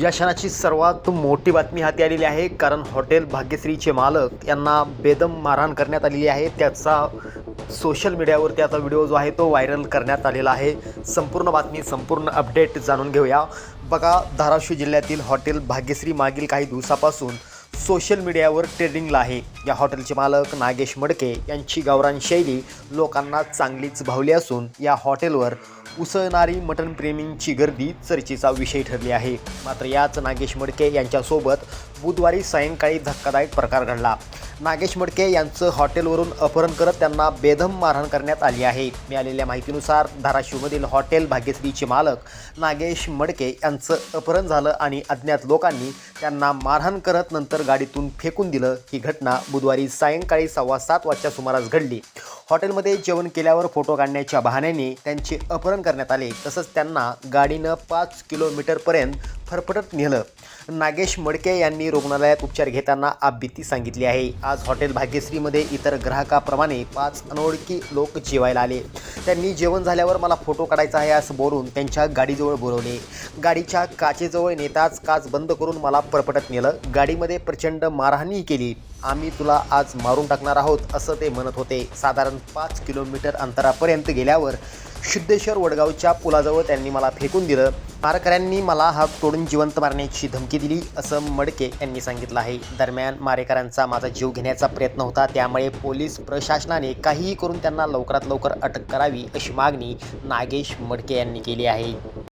या क्षणाची सर्वात मोठी बातमी हाती आलेली आहे. कारण हॉटेल भाग्यश्रीचे मालक यांना बेदम मारहाण करण्यात आलेली आहे. त्याचा सोशल मीडियावर त्याचा व्हिडिओ जो आहे तो व्हायरल करण्यात आलेला आहे. संपूर्ण बातमी संपूर्ण अपडेट जाणून घेऊया. बघा धाराशिव जिल्ह्यातील हॉटेल भाग्यश्री मागील काही दिवसापासून सोशल मीडियावर ट्रेंडिंगला आहे. या हॉटेलचे मालक नागेश मडके यांची गावरान शैली लोकांना चांगलीच भावली असून या हॉटेलवर उसळणारी मटण प्रेमींची गर्दी चर्चेचा विषय ठरली आहे. मात्र याच नागेश मडके यांच्यासोबत बुधवारी सायंकाळी धक्कादायक प्रकार घडला. नागेश मडके यांचं हॉटेलवरून अपहरण करत त्यांना बेदम मारहाण करण्यात आली आहे. मिळालेल्या माहितीनुसार धाराशिवमधील हॉटेल भाग्यश्रीचे मालक नागेश मडके यांचं अपहरण झालं आणि अज्ञात लोकांनी त्यांना मारहाण करत नंतर गाडीतून फेकून दिलं. ही घटना बुधवारी सायंकाळी सव्वा सात वाजच्या सुमारास घडली. हॉटेलमध्ये जेवण केल्यावर फोटो काढण्याच्या बहाण्याने त्यांचे अपहरण करण्यात आले. तसंच त्यांना गाडीनं पाच किलोमीटरपर्यंत फरफटत नेलं. नागेश मडके यांनी रुग्णालयात उपचार घेताना आपबीती सांगितली आहे. आज हॉटेल भाग्यश्रीमध्ये इतर ग्राहकाप्रमाणे पाच अनोळखी लोक जेवायला आले. त्यांनी जेवण झाल्यावर मला फोटो काढायचा आहे असं बोलून त्यांच्या गाडीजवळ बोलवले. गाडीच्या काचेजवळ नेताच काच बंद करून मला परपटत नेलं. गाडीमध्ये प्रचंड मारहाणी केली. आम्ही तुला आज मारून टाकणार आहोत असं ते म्हणत होते. साधारण पाच किलोमीटर अंतरापर्यंत गेल्यावर शुद्धेश्वर वडगावच्या पुलाजवळ त्यांनी मला फेकून दिलं. मारेकऱ्यांनी मला हात तोडून जिवंत मारण्याची धमकी दिली असं मडके यांनी सांगितलं आहे. दरम्यान मारेकरांचा माझा जीव घेण्याचा प्रयत्न होता. त्यामुळे पोलीस प्रशासनाने काहीही करून त्यांना लवकरात लवकर अटक करावी अशी मागणी नागेश मडके यांनी केली आहे.